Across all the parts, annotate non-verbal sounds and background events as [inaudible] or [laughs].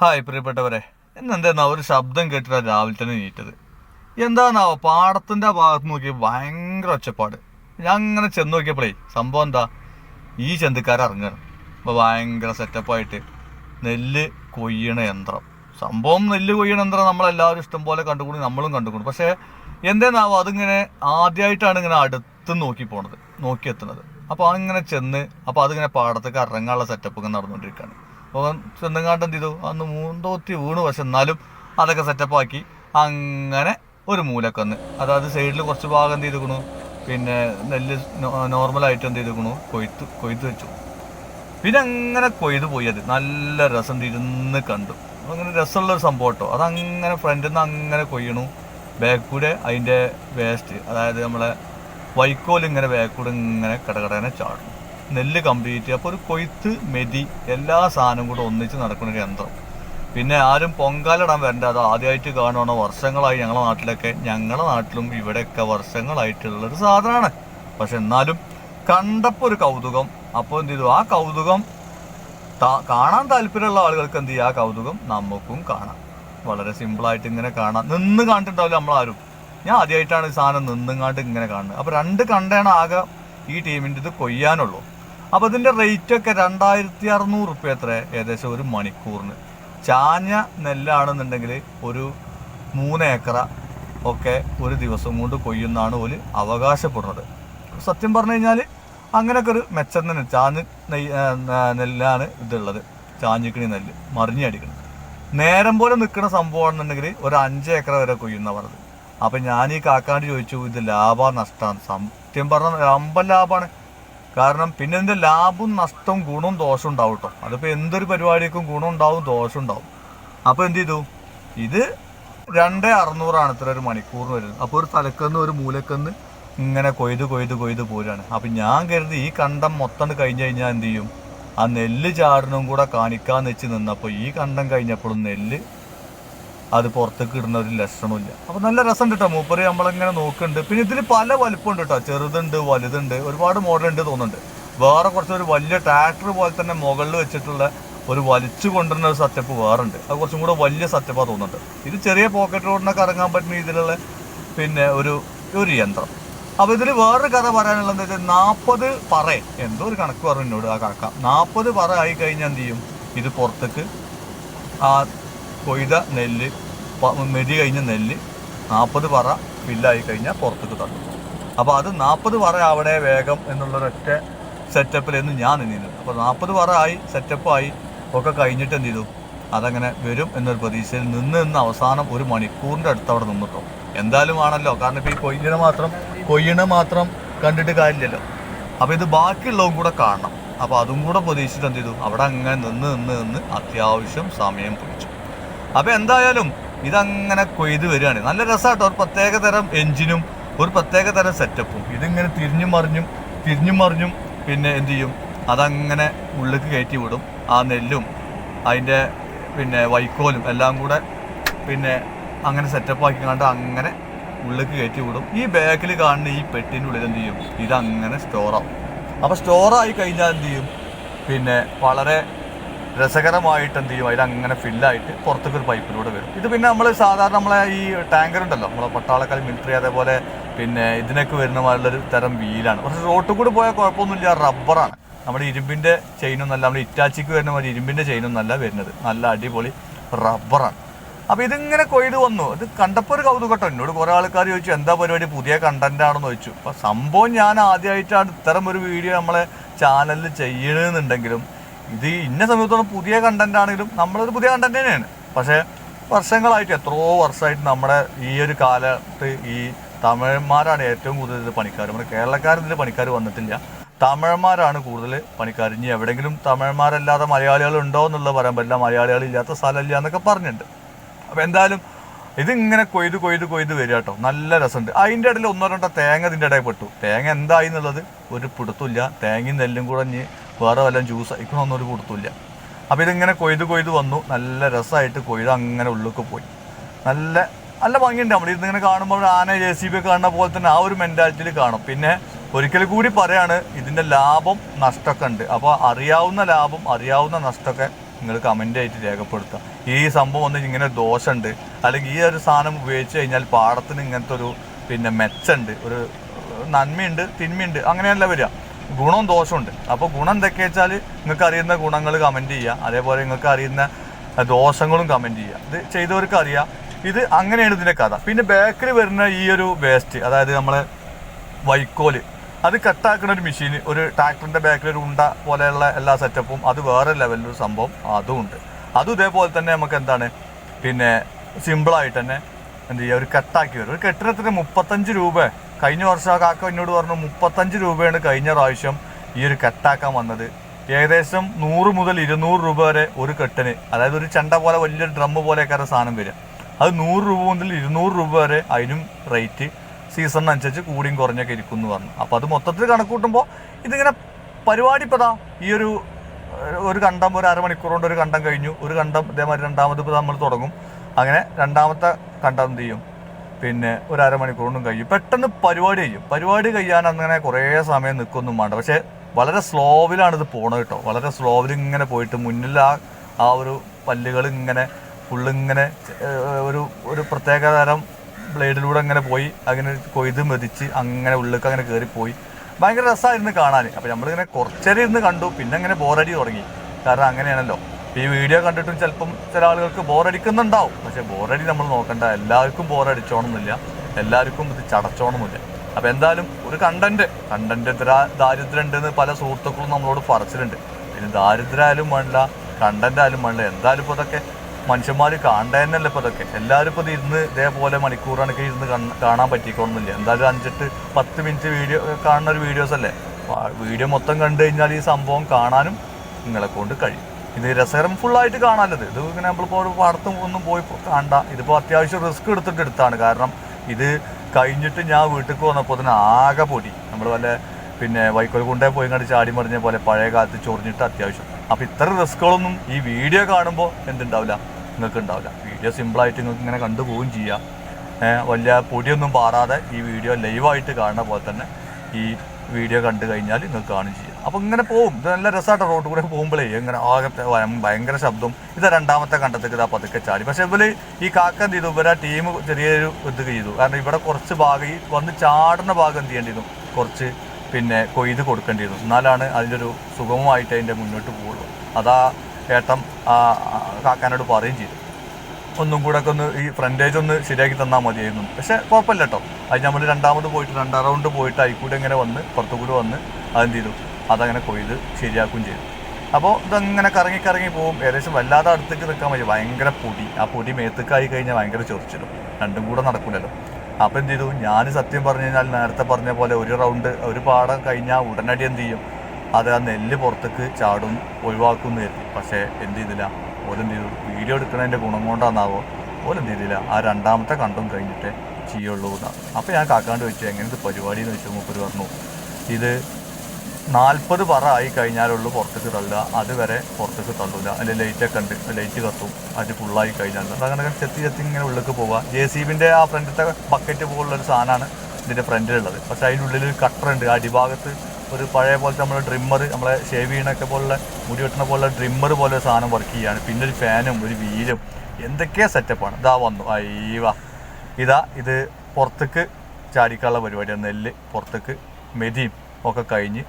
Hi പ്രിയപ്പെട്ടവരെ ഇന്നെന്താ ഒരു ശബ്ദം കേട്ടിട്ട് രാവിലെ തന്നെ നീറ്റത് എന്താന്നാവോ പാടത്തിന്റെ ഭാഗത്ത് നോക്കി ഭയങ്കര ഒച്ചപ്പാട്. ഞാൻ അങ്ങനെ ചെന്ന് നോക്കിയപ്പോഴേ സംഭവം എന്താ? ഈ ചെന്തുക്കാർ ഇറങ്ങണം. അപ്പൊ ഭയങ്കര സെറ്റപ്പായിട്ട് നെല്ല് കൊയ്യണ യന്ത്രം. സംഭവം നെല്ല് കൊയ്യണ യന്ത്രം നമ്മളെല്ലാവരും ഇഷ്ടം പോലെ കണ്ടുകൂടി നമ്മളും കണ്ടുകൂടും. പക്ഷേ എന്തേന്നാവോ അതിങ്ങനെ ആദ്യമായിട്ടാണ് ഇങ്ങനെ അടുത്ത് നോക്കി പോണത് നോക്കി എത്തുന്നത്. അപ്പോൾ അങ്ങനെ ചെന്ന് അപ്പോൾ അതിങ്ങനെ പാടത്തേക്ക് ഇറങ്ങാനുള്ള സെറ്റപ്പ് ഒക്കെ നടന്നുകൊണ്ടിരിക്കുകയാണ് അപ്പോൾ ചെന്നങ്ങാണ്ട് എന്ത് ചെയ്തു? അന്ന് മൂന്തോത്തി വീണു. പക്ഷെ എന്നാലും അതൊക്കെ സെറ്റപ്പ് ആക്കി. അങ്ങനെ ഒരു മൂലക്കന്ന് അതായത് സൈഡിൽ കുറച്ച് ഭാഗം എന്ത് ചെയ്തുക്കണു? പിന്നെ നെല്ല് നോർമലായിട്ട് എന്ത് ചെയ്തുക്കണു? കൊയ്ത്ത് കൊയ്ത്ത് വെച്ചു. പിന്നെ അങ്ങനെ കൊയ്ത് പോയി അത്. നല്ല രസം ഇരുന്ന് കണ്ടു. അങ്ങനെ രസമുള്ളൊരു സംഭവം കേട്ടോ. അതങ്ങനെ ഫ്രണ്ടിൽ നിന്ന് അങ്ങനെ കൊയ്യണു. ബാക്ക് കൂടെ അതിന്റെ വേസ്റ്റ് അതായത് നമ്മളെ വൈക്കോൽ ഇങ്ങനെ ബാക്ക് കൂടെ ഇങ്ങനെ കടകടനെ ചാടും നെല്ല് കംപ്ലീറ്റ് അപ്പോൾ ഒരു കൊയ്ത്ത് മെതി എല്ലാ സാധനവും കൂടെ ഒന്നിച്ച് നടക്കുന്ന ഒരു യന്ത്രം. പിന്നെ ആരും പൊങ്കാലിടാൻ വരണ്ട അത് ആദ്യമായിട്ട് കാണുവാണോ? വർഷങ്ങളായി ഞങ്ങളുടെ നാട്ടിലൊക്കെ ഞങ്ങളുടെ നാട്ടിലും ഇവിടെയൊക്കെ വർഷങ്ങളായിട്ടുള്ള ഒരു സാധനമാണ്. പക്ഷെ എന്നാലും കണ്ടപ്പോൾ ഒരു കൗതുകം. അപ്പോൾ എന്ത് ചെയ്തു? ആ കൗതുകം കാണാൻ താല്പര്യമുള്ള ആളുകൾക്ക് എന്ത് ചെയ്യുക ആ കൗതുകം നമുക്കും കാണാം. വളരെ സിമ്പിളായിട്ട് ഇങ്ങനെ കാണാം. നിന്ന് കണ്ടിട്ടുണ്ടാവില്ല നമ്മളാരും. ഞാൻ ആദ്യമായിട്ടാണ് ഈ സാധനം നിന്നും കണ്ട് ഇങ്ങനെ കാണുന്നത്. അപ്പോൾ രണ്ട് കണ്ടേണാകെ ഈ ടീമിന്റെ ഇത് കൊയ്യാനുള്ളൂ. അപ്പോൾ റേറ്റ് ഒക്കെ രണ്ടായിരത്തി അറുന്നൂറ് റുപ്യ എത്ര ഏകദേശം ഒരു മണിക്കൂറിന്. ചാഞ്ഞ നെല്ലാണെന്നുണ്ടെങ്കിൽ ഒരു മൂന്ന് ഏക്കറ ഒക്കെ ഒരു ദിവസം കൊണ്ട് കൊയ്യുന്നാണ് ഒരു അവകാശപ്പെടുന്നത്. സത്യം പറഞ്ഞു കഴിഞ്ഞാൽ അങ്ങനെയൊക്കെ ഒരു മെച്ചം തന്നെ ചാഞ്ഞ് നെല്ലാണ് ഇതുള്ളത്. ചാഞ്ഞിക്കണി നെല്ല് മറിഞ്ഞടിക്കണം നേരം പോലെ നിൽക്കുന്ന സംഭവമാണെന്നുണ്ടെങ്കിൽ ഒരു അഞ്ച് ഏക്കർ വരെ കൊയ്യുന്ന പറഞ്ഞത്. അപ്പം ഞാൻ ഈ കാക്കാണ്ട് ചോദിച്ചു ഇത് ലാഭ നഷ്ടമാണ് സത്യം പറഞ്ഞാൽ അമ്പം ലാഭമാണ് കാരണം പിന്നെ ഇതിന്റെ ലാഭം നഷ്ടവും ഗുണവും ദോഷവും ഉണ്ടാവും കേട്ടോ അതിപ്പോൾ എന്തൊരു പരിപാടിക്കും ഗുണം ഉണ്ടാവും ദോഷം ഉണ്ടാവും. അപ്പോൾ എന്ത് ചെയ്തു? ഇത് രണ്ട് അറുന്നൂറാണ് ഇത്ര ഒരു മണിക്കൂർ വരുന്നത്. അപ്പോൾ ഒരു തലക്കന്ന് ഒരു മൂലക്കന്ന് ഇങ്ങനെ കൊയ്ത് കൊയ്ത് കൊയ്ത് പോരാണ്. അപ്പം ഞാൻ കരുതി ഈ കണ്ടം മൊത്തം കഴിഞ്ഞ് കഴിഞ്ഞാൽ എന്ത് ചെയ്യും? ആ നെല്ല് ചാടനും കൂടെ കാണിക്കാന്ന് വെച്ച് നിന്നപ്പോൾ ഈ കണ്ടം കഴിഞ്ഞപ്പോഴും നെല്ല് അത് പുറത്തേക്ക് ഇടുന്ന ഒരു ലക്ഷണമില്ല. അപ്പൊ നല്ല രസം കേട്ടോ മൂപ്പര് നമ്മളിങ്ങനെ നോക്കുന്നുണ്ട്. പിന്നെ ഇതിൽ പല വലുപ്പമുണ്ട് കേട്ടോ ചെറുതുണ്ട് വലുതുണ്ട്. ഒരുപാട് മോഡൽ ഉണ്ട് തോന്നുന്നുണ്ട്. വേറെ കുറച്ച് ഒരു വലിയ ട്രാക്ടർ പോലെ തന്നെ മുകളിൽ വെച്ചിട്ടുള്ള ഒരു വലിച്ചു കൊണ്ടുവരുന്ന ഒരു സെറ്റപ്പ് വേറെ ഉണ്ട് അത് കുറച്ചും കൂടെ വലിയ സെറ്റപ്പാ തോന്നുന്നുണ്ട്. ഇത് ചെറിയ പോക്കറ്റ് റോഡിനൊക്കെ ഇറങ്ങാൻ പറ്റുന്ന രീതിയിലുള്ള പിന്നെ ഒരു ഒരു യന്ത്രം. അപ്പൊ ഇതിൽ വേറൊരു കഥ പറയാനുള്ളത് എന്താ വെച്ചാൽ നാൽപ്പത് പറ. എന്തോ ഒരു കണക്ക് പറഞ്ഞു എന്നോട് ആ കാക്ക. നാൽപ്പത് പറ ആയി കഴിഞ്ഞാൽ എന്ത് ചെയ്യും? ഇത് പുറത്തേക്ക് ആ കൊയ്ത നെല്ല് മെതി കഴിഞ്ഞ നെല്ല് നാൽപ്പത് പറ ഫില്ലായി കഴിഞ്ഞാൽ പുറത്തേക്ക് തള്ളും. അപ്പോൾ അത് നാൽപ്പത് പറ അവിടെ വേഗം എന്നുള്ളൊരൊറ്റ സെറ്റപ്പിലായിരുന്നു ഞാൻ നിന്നിരുന്നത് അപ്പോൾ നാൽപ്പത് പറ ആയി സെറ്റപ്പായി ഒക്കെ കഴിഞ്ഞിട്ട് എന്ത് ചെയ്തു? അതങ്ങനെ വരും എന്നൊരു പ്രതീക്ഷയിൽ നിന്ന് നിന്ന് അവസാനം ഒരു മണിക്കൂറിന്റെ അടുത്ത് അവിടെ നിന്നിട്ടോ എന്തായാലും ആണല്ലോ. കാരണം ഇപ്പോൾ ഈ കൊയ്യണ മാത്രം കൊയ്യണ മാത്രം കണ്ടിട്ട് കാര്യമില്ലല്ലോ. അപ്പോൾ ഇത് ബാക്കിയുള്ളതും കൂടെ കാണണം. അപ്പോൾ അതും കൂടെ പ്രതീക്ഷിച്ചിട്ട് എന്ത് ചെയ്തു? അവിടെ അങ്ങനെ നിന്ന് നിന്ന് നിന്ന് അത്യാവശ്യം സമയം പിടിച്ചു. അപ്പോൾ എന്തായാലും ഇതങ്ങനെ കൊയ്ത് വരികയാണ്. നല്ല രസമാട്ടോ ഒരു പ്രത്യേക തരം എഞ്ചിനും ഒരു പ്രത്യേക തരം സെറ്റപ്പും. ഇതിങ്ങനെ തിരിഞ്ഞും മറിഞ്ഞും തിരിഞ്ഞും മറിഞ്ഞും പിന്നെ എന്ത് ചെയ്യും? അതങ്ങനെ ഉള്ളിലേക്ക് കയറ്റി വിടും. ആ നെല്ലും അതിന്റെ പിന്നെ വൈക്കോലും എല്ലാം കൂടെ പിന്നെ അങ്ങനെ സെറ്റപ്പ് ആക്കി കണ്ട് അങ്ങനെ ഉള്ളിലേക്ക് കയറ്റി വിടും. ഈ ബാക്കിൽ കാണുന്ന ഈ പെട്ടിന്റെ ഉള്ളിൽ എന്ത് ചെയ്യും? ഇതങ്ങനെ സ്റ്റോറാവും അപ്പോൾ സ്റ്റോറായി കഴിഞ്ഞാൽ എന്ത് ചെയ്യും? പിന്നെ വളരെ രസകരമായിട്ട് എന്ത് ചെയ്യും? അതിൽ അങ്ങനെ ഫില്ലായിട്ട് പുറത്തേക്ക് ഒരു പൈപ്പിലൂടെ വരും. ഇത് പിന്നെ നമ്മൾ സാധാരണ നമ്മളെ ഈ ടാങ്കർ ഉണ്ടല്ലോ? നമ്മളെ പട്ടാളക്കാൽ മിലിറ്ററി അതേപോലെ പിന്നെ ഇതിനൊക്കെ വരുന്ന മാതിരിയുള്ളൊരു തരം വീലാണ് പക്ഷേ റോട്ടിൽ കൂടി പോയാൽ കുഴപ്പമൊന്നുമില്ല. റബ്ബറാണ് നമ്മുടെ ഇരുമ്പിന്റെ ചെയിനൊന്നല്ല നമ്മുടെ ഇറ്റാച്ചിക്ക് വരുന്ന മാതിരി ഇരുമ്പിന്റെ ചെയിനൊന്നല്ല വരുന്നത്. നല്ല അടിപൊളി റബ്ബറാണ് അപ്പോൾ ഇതിങ്ങനെ കൊയ്ത് വന്നു. ഇത് കണ്ടപ്പോൾ ഒരു കൗതുകട്ടോ. എന്നോട് കുറേ ആൾക്കാർ ചോദിച്ചു എന്താ പരിപാടി? പുതിയ കണ്ടന്റ് ആണെന്ന് ചോദിച്ചു. അപ്പോൾ സംഭവം ഞാൻ ആദ്യമായിട്ടാണ് ഇത്തരം ഒരു വീഡിയോ നമ്മളെ ചാനലിൽ ചെയ്യണമെന്നുണ്ടെങ്കിലും ഇത് ഇന്ന സമയത്തോളം പുതിയ കണ്ടന്റ് ആണെങ്കിലും നമ്മളൊരു പുതിയ കണ്ടന്റ് തന്നെയാണ്. പക്ഷേ വർഷങ്ങളായിട്ട് എത്രയോ വർഷമായിട്ട് നമ്മുടെ ഈ ഒരു കാലത്ത് ഈ തമിഴന്മാരാണ് ഏറ്റവും കൂടുതൽ പണിക്കാർ നമ്മുടെ കേരളക്കാർ ഇതിൽ പണിക്കാർ വന്നിട്ടില്ല. തമിഴന്മാരാണ് കൂടുതൽ പണിക്കാർ ഇനി എവിടെയെങ്കിലും തമിഴന്മാരല്ലാതെ മലയാളികൾ ഉണ്ടോ എന്നുള്ളത് പറയാൻ പറ്റില്ല. മലയാളികൾ ഇല്ലാത്ത സ്ഥലമില്ല എന്നൊക്കെ പറഞ്ഞിട്ടുണ്ട്. അപ്പോൾ എന്തായാലും ഇതിങ്ങനെ കൊയ്ത് കൊയ്ത് കൊയ്ത് വരിക കേട്ടോ. നല്ല രസമുണ്ട്. അതിന്റെ ഇടയിൽ ഒന്നോ രണ്ടോ തേങ്ങ ഇതിന്റെ ഇടയിൽ പെട്ടു. തേങ്ങ എന്തായി എന്നുള്ളത് ഒരു പിടുത്തില്ല തേങ്ങയും നെല്ലും കൂടെ വേറെ വല്ല ജ്യൂസ് ഇക്കൊന്നും ഒരു കൊടുത്തില്ല അപ്പോൾ ഇതിങ്ങനെ കൊയ്ത് കൊയ്ത് വന്നു. നല്ല രസമായിട്ട് കൊയ്ത് അങ്ങനെ ഉള്ളിലേക്ക് പോയി. നല്ല നല്ല ഭംഗിയുണ്ട് നമ്മൾ ഇതിങ്ങനെ കാണുമ്പോൾ ആന ജെ സി ബി കാണുന്ന പോലെ തന്നെ ആ ഒരു മെന്റാലിറ്റിയിൽ കാണും. പിന്നെ ഒരിക്കൽ കൂടി പറയാണ് ഇതിന്റെ ലാഭം നഷ്ടമൊക്കെ ഉണ്ട്. അപ്പോൾ അറിയാവുന്ന ലാഭം അറിയാവുന്ന നഷ്ടമൊക്കെ നിങ്ങൾ കമന്റ് ആയിട്ട് രേഖപ്പെടുത്തുക. ഈ സംഭവം ഒന്ന് ഇങ്ങനെ ദോഷമുണ്ട്. അല്ലെങ്കിൽ ഈ ഒരു സാധനം ഉപയോഗിച്ച് കഴിഞ്ഞാൽ പാടത്തിന് ഇങ്ങനത്തെ ഒരു പിന്നെ മെച്ചമുണ്ട്. ഒരു നന്മയുണ്ട് തിന്മയുണ്ട്. അങ്ങനെയല്ല വരിക. ഗുണവും ദോഷമുണ്ട് അപ്പോൾ ഗുണം എന്തൊക്കെ വെച്ചാൽ നിങ്ങൾക്ക് അറിയുന്ന ഗുണങ്ങൾ കമന്റ് ചെയ്യുക. അതേപോലെ നിങ്ങൾക്ക് അറിയുന്ന ദോഷങ്ങളും കമന്റ് ചെയ്യുക. ഇത് ചെയ്തവർക്ക് അറിയാം. ഇത് അങ്ങനെയാണ് ഇതിന്റെ കഥ. പിന്നെ ബാക്കിൽ വരുന്ന ഈ ഒരു വേസ്റ്റ് അതായത് നമ്മളെ വൈക്കോൽ അത് കട്ടാക്കുന്ന ഒരു മെഷീൻ ഒരു ട്രാക്ടറിന്റെ ബാക്കിൽ ഒരു ഉണ്ട പോലെയുള്ള എല്ലാ സെറ്റപ്പും അത് വേറെ ലെവലിലൊരു സംഭവം അതും ഉണ്ട്. അതും ഇതേപോലെ തന്നെ നമുക്ക് എന്താണ്? പിന്നെ സിമ്പിളായിട്ട് തന്നെ എന്ത് ചെയ്യുക? ഒരു കട്ടാക്കി വരും. ഒരു കെട്ടിടത്തിന് മുപ്പത്തഞ്ച് രൂപ കഴിഞ്ഞ വർഷം ആ കാക്ക എന്നോട് പറഞ്ഞു മുപ്പത്തഞ്ച് രൂപയാണ് കഴിഞ്ഞ പ്രാവശ്യം ഈ ഒരു കെട്ടാക്കാൻ വന്നത്. ഏകദേശം നൂറ് മുതൽ ഇരുന്നൂറ് രൂപ വരെ ഒരു കെട്ടിന്. അതായത് ഒരു ചെണ്ട പോലെ വലിയൊരു ഡ്രം പോലെയൊക്കെ സാധനം വരിക. അത് നൂറ് രൂപ മുതൽ ഇരുന്നൂറ് രൂപ വരെ അതിനും റേറ്റ് സീസണിനനുസരിച്ച് കൂടിയും കുറഞ്ഞൊക്കെ ഇരിക്കും എന്ന് പറഞ്ഞു. അപ്പോൾ അത് മൊത്തത്തിൽ കണക്ക് കൂട്ടുമ്പോൾ ഇതിങ്ങനെ പരിപാടി ഇപ്പോൾ ദാ ഈ ഒരു ഒരു കണ്ടം ഒരു അരമണിക്കൂർ കൊണ്ട് ഒരു കണ്ടം കഴിഞ്ഞു. ഒരു കണ്ടം ഇതേമാതിരി രണ്ടാമത് ഇപ്പോൾ നമ്മൾ തുടങ്ങും. അങ്ങനെ രണ്ടാമത്തെ കണ്ടം എന്ത് ചെയ്യും? പിന്നെ ഒരു അരമണിക്കൂറിനും കഴിയും. പെട്ടെന്ന് പരിപാടി കഴിയും. പരിപാടി കഴിയാൻ അങ്ങനെ കുറേ സമയം നിൽക്കൊന്നും വേണ്ട. പക്ഷേ വളരെ സ്ലോവിലാണ് ഇത് പോണത് കേട്ടോ. വളരെ സ്ലോവിൽ ഇങ്ങനെ പോയിട്ട് മുന്നിൽ ആ ആ ഒരു പല്ലുകൾ ഇങ്ങനെ ഫുള്ളിങ്ങനെ ഒരു ഒരു പ്രത്യേക തരം ബ്ലേഡിലൂടെ അങ്ങനെ പോയി അങ്ങനെ കൊയ്ത് മെതിച്ച് അങ്ങനെ ഉള്ളിലേക്ക് അങ്ങനെ കയറിപ്പോയി ഭയങ്കര രസമായിരുന്നു കാണാൻ. അപ്പോൾ നമ്മളിങ്ങനെ കുറച്ചേരം ഇരുന്ന് കണ്ടു. പിന്നെ അങ്ങനെ ബോറടി തുടങ്ങി. കാരണം അങ്ങനെയാണല്ലോ. ഈ വീഡിയോ കണ്ടിട്ടും ചിലപ്പം ചില ആളുകൾക്ക് ബോറടിക്കുന്നുണ്ടാവും. പക്ഷെ ബോറടി നമ്മൾ നോക്കണ്ട. എല്ലാവർക്കും ബോറടിച്ചോണമെന്നില്ല എല്ലാവർക്കും ഇത് ചടച്ചോണമെന്നില്ല അപ്പോൾ എന്തായാലും ഒരു കണ്ടന്റ് കണ്ടന്റ് ദാരിദ്ര്യം ഉണ്ടെന്ന് പല സുഹൃത്തുക്കളും നമ്മളോട് പറച്ചിലുണ്ട്. പിന്നെ ദാരിദ്ര്യമായാലും വേണ്ട കണ്ടന്റ് ആയാലും വേണ്ട. എന്തായാലും ഇപ്പോൾ ഇതൊക്കെ മനുഷ്യന്മാർ കാണേണ്ടതന്നെയല്ല ഇപ്പോൾ ഇതൊക്കെ. എല്ലാവരും ഇപ്പോൾ ഇരുന്ന് ഇതേപോലെ മണിക്കൂറാണെങ്കിൽ ഇരുന്ന് കാണാൻ പറ്റിക്കണമെന്നില്ല എന്തായാലും അഞ്ചെട്ട് പത്ത് മിനിറ്റ് വീഡിയോ കാണുന്ന ഒരു വീഡിയോസ് അല്ലേ? വീഡിയോ മൊത്തം കണ്ടു കഴിഞ്ഞാൽ ഈ സംഭവം കാണാനും നിങ്ങളെ കൊണ്ട് കഴിയും. ഇത് രസകരം ഫുള്ളായിട്ട് കാണാനത് ഇത് ഇങ്ങനെ നമ്മളിപ്പോൾ ഒരു പാടത്തും ഒന്നും പോയി കണ്ട ഇതിപ്പോൾ അത്യാവശ്യം റിസ്ക് എടുത്തിട്ട് എടുത്താണ്. കാരണം ഇത് കഴിഞ്ഞിട്ട് ഞാൻ വീട്ടിൽ വന്നപ്പോൾ തന്നെ ആകെ പൊടി. നമ്മൾ വല്ല പിന്നെ വൈക്കോൽ കുണ്ടേ പോയി കണ്ട് ചാടി മറിഞ്ഞ പോലെ പഴയ കാലത്ത് ചൊറിഞ്ഞിട്ട് അത്യാവശ്യം. അപ്പോൾ ഇത്ര റിസ്കുകളൊന്നും ഈ വീഡിയോ കാണുമ്പോൾ എന്തുണ്ടാവില്ല? നിങ്ങൾക്ക് ഉണ്ടാവില്ല. വീഡിയോ സിമ്പിളായിട്ട് നിങ്ങൾക്ക് ഇങ്ങനെ കണ്ടുപോവുകയും ചെയ്യാം. ഏഹ് വലിയ പൊടിയൊന്നും പാറാതെ ഈ വീഡിയോ ലൈവായിട്ട് കാണുന്ന പോലെ തന്നെ ഈ വീഡിയോ കണ്ടു കഴിഞ്ഞാൽ നിങ്ങൾക്ക് കാണുകയും ചെയ്യാം. അപ്പോൾ ഇങ്ങനെ പോവും. ഇത് നല്ല രസമായിട്ട് റോഡ് കൂടെ പോകുമ്പോഴേ ഇങ്ങനെ ആകെ ഭയം- ഭയങ്കര ശബ്ദം. ഇത് രണ്ടാമത്തെ കണ്ടത്തേക്ക് ഇതാ പതുക്കെ ചാടി. പക്ഷേ ഇവർ ഈ കാക്ക എന്ത് ചെയ്തു? ഇവരെ ടീം ചെറിയൊരു ഇത് ചെയ്തു. കാരണം ഇവിടെ കുറച്ച് ഭാഗം ഈ വന്ന് ചാടുന്ന ഭാഗം എന്ത് ചെയ്യേണ്ടിയിരുന്നു? കുറച്ച് പിന്നെ കൊയ്ത് കൊടുക്കേണ്ടിയിരുന്നു. എന്നാലാണ് അതിലൊരു സുഗമമായിട്ട് അതിന്റെ മുന്നോട്ട് പോകുള്ളൂ. അതാ ഏട്ടം കാക്കാനോട് പറയും ചെയ്തു. ഒന്നും കൂടെ ഒക്കെ ഒന്ന് ഈ ഫ്രണ്ടേജ് ഒന്ന് ശരിയാക്കി തന്നാൽ മതിയായിരുന്നു. പക്ഷെ കുഴപ്പമില്ല കേട്ടോ. അത് നമ്മൾ രണ്ടാമത് പോയിട്ട് രണ്ടാം റൗണ്ട് പോയിട്ട് അതിൽ കൂടെ ഇങ്ങനെ വന്ന് പുറത്തു കൂടെ വന്ന് അതെന്ത് ചെയ്തു? അതങ്ങനെ കൊയ്ത് ശരിയാക്കുകയും ചെയ്തു. അപ്പോൾ ഇതങ്ങനെ കറങ്ങി കറങ്ങി പോകും. ഏകദേശം വല്ലാതെ അടുത്തേക്ക് നിൽക്കാൻ പറ്റും ഭയങ്കര പൊടി. ആ പൊടി മേത്തേക്കായി കഴിഞ്ഞാൽ ഭയങ്കര ചൊറിച്ചിലും. രണ്ടും കൂടെ നടക്കൂലല്ലോ. അപ്പോൾ എന്ത് ചെയ്തു? ഞാൻ സത്യം പറഞ്ഞു കഴിഞ്ഞാൽ നേരത്തെ പറഞ്ഞ പോലെ ഒരു റൗണ്ട് ഒരു പാടം കഴിഞ്ഞാൽ ഉടനടി എന്ത് ചെയ്യും? അത് ആ നെല്ല് പുറത്തേക്ക് ചാടും ഒഴിവാക്കും കരുതി. പക്ഷേ എന്ത് ചെയ്തില്ല? ഓലെന്ത് ചെയ്തു? വീഡിയോ എടുക്കുന്നതിന്റെ ഗുണം കൊണ്ടാന്നാവോ? ഓലെന്ത് ചെയ്തില്ല? ആ രണ്ടാമത്തെ കണ്ടും കഴിഞ്ഞിട്ട് ചെയ്യുള്ളൂ എന്നാണ്. അപ്പോൾ ഞാൻ കാക്കാണ്ട് വെച്ചു എങ്ങനത്തെ പരിപാടി? എന്ന് വെച്ചു മൂപ്പര് പറഞ്ഞു ഇത് നാൽപ്പത് പറ ആയി കഴിഞ്ഞാലുള്ളൂ പുറത്തേക്ക് തള്ളുക. അതുവരെ പുറത്തേക്ക് തള്ളൂല. അതിൽ ലൈറ്റൊക്കെ ഉണ്ട് ലൈറ്റ് കത്തും. അത് ഫുള്ളായി കഴിഞ്ഞാൽ അങ്ങനെ ചെത്തി ചെത്തി ഇങ്ങനെ ഉള്ളിലേക്ക് പോവുക. ജെ സി ബിന്റെ ആ ഫ്രണ്ടിലത്തെ ബക്കറ്റ് പോലുള്ള ഒരു സാധനമാണ് ഇതിന്റെ ഫ്രണ്ടിലുള്ളത് പക്ഷേ അതിന്റെ ഉള്ളിൽ ഒരു കട്ടർ ഉണ്ട്. അടിഭാഗത്ത് ഒരു പഴയ പോലത്തെ നമ്മൾ ഡ്രിമ്മർ നമ്മളെ ഷേവ് ചെയ്യണൊക്കെ പോലുള്ള മുടി വെട്ടണ പോലുള്ള ഡ്രിമ്മർ പോലെ ഒരു സാധനം വർക്ക് ചെയ്യാണ് പിന്നെ ഒരു ഫാനും ഒരു വീലും. എന്തൊക്കെയാ സെറ്റപ്പാണ് ഇതാ വന്നു. അയ്യവാ ഇതാ ഇത് പുറത്തേക്ക് ചാടിക്കാനുള്ള പരിപാടിയാണ്. നെല്ല് പുറത്തേക്ക് മെതിയും ഒക്കെ കഴിഞ്ഞ്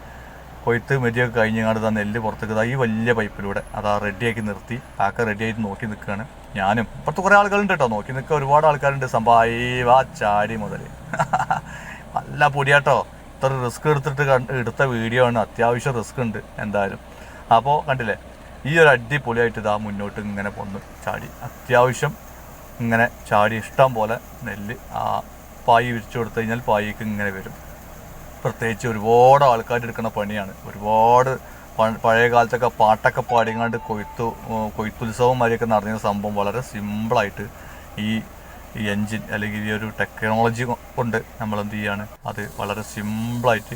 കൊയ്ത്ത് മെതിയൊക്കെ കഴിഞ്ഞങ്ങാണ്ട് ആ നെല്ല് പുറത്തേക്ക് ഈ വലിയ പൈപ്പിലൂടെ അതാ റെഡിയാക്കി നിർത്തി കാക്ക റെഡിയായിട്ട് നോക്കി നിൽക്കുകയാണ് ഞാനും ഇപ്പുറത്ത് കുറേ ആളുകളുണ്ട് കേട്ടോ. നോക്കി നിൽക്കുക ഒരുപാട് ആൾക്കാരുണ്ട്. സംഭവം ചാടി മുതൽ [laughs] നല്ല പൊടിയാട്ടോ. ഇത്ര റിസ്ക് എടുത്തിട്ട് എടുത്ത വീഡിയോ ആണ്. അത്യാവശ്യം റിസ്ക് ഉണ്ട് എന്തായാലും. അപ്പോൾ കണ്ടില്ലേ ഈ ഒരു അടിപൊളിയായിട്ട് ഇതാ മുന്നോട്ട് ഇങ്ങനെ പൊന്ന് ചാടി. അത്യാവശ്യം ഇങ്ങനെ ചാടി. ഇഷ്ടം പോലെ നെല്ല് ആ പായി വിരിച്ചു കൊടുത്തു കഴിഞ്ഞാൽ പായിക്ക് ഇങ്ങനെ വരും. പ്രത്യേകിച്ച് ഒരുപാട് ആൾക്കാർ എടുക്കുന്ന പണിയാണ്. ഒരുപാട് പഴയ കാലത്തൊക്കെ പാട്ടൊക്കെ പാടിങ്ങാണ്ട് കൊയ്ത്തു കൊയ്ത്തുത്സവം മാതിരിയൊക്കെ നടന്ന സംഭവം വളരെ സിമ്പിളായിട്ട് ഈ ഈ എൻജിൻ അല്ലെങ്കിൽ ഈ ഒരു ടെക്നോളജി കൊണ്ട് നമ്മൾ എന്ത് ചെയ്യാണ് അത് വളരെ സിമ്പിളായിട്ട്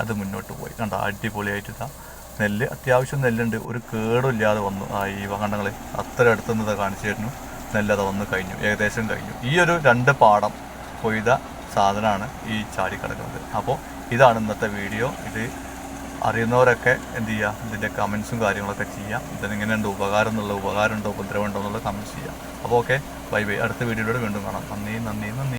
അത് മുന്നോട്ട് പോയി. കണ്ട അടിപൊളിയായിട്ട് ഇതാ. നെല്ല് അത്യാവശ്യം നെല്ലുണ്ട്. ഒരു കേടും ഇല്ലാതെ വന്നു. ആ ഈ വകണ്ടങ്ങൾ അത്ര അടുത്തുനിന്ന് കാണിച്ചിരുന്നു നെല്ലത് വന്ന് കഴിഞ്ഞു. ഏകദേശം കഴിഞ്ഞു. ഈ ഒരു രണ്ട് പാടം കൊയ്ത സാധനമാണ് ഈ ചാടി കിടക്കുന്നത് അപ്പോൾ ഇതാണ് ഇന്നത്തെ വീഡിയോ. ഇത് അറിയുന്നവരൊക്കെ എന്ത് ചെയ്യുക ഇതിന്റെ കമൻസും കാര്യങ്ങളൊക്കെ ചെയ്യാം. ഇതിനെങ്ങനെയുണ്ട് ഉപകാരം എന്നുള്ള ഉപകാരം ഉണ്ടോ ഉപദ്രവം ഉണ്ടോ എന്നുള്ള കമൻസ് ചെയ്യാം. അപ്പോൾ ഓക്കെ ബൈ ബൈ അടുത്ത വീഡിയോയിലൂടെ വീണ്ടും കാണാം. നന്ദി നന്ദി നന്ദി.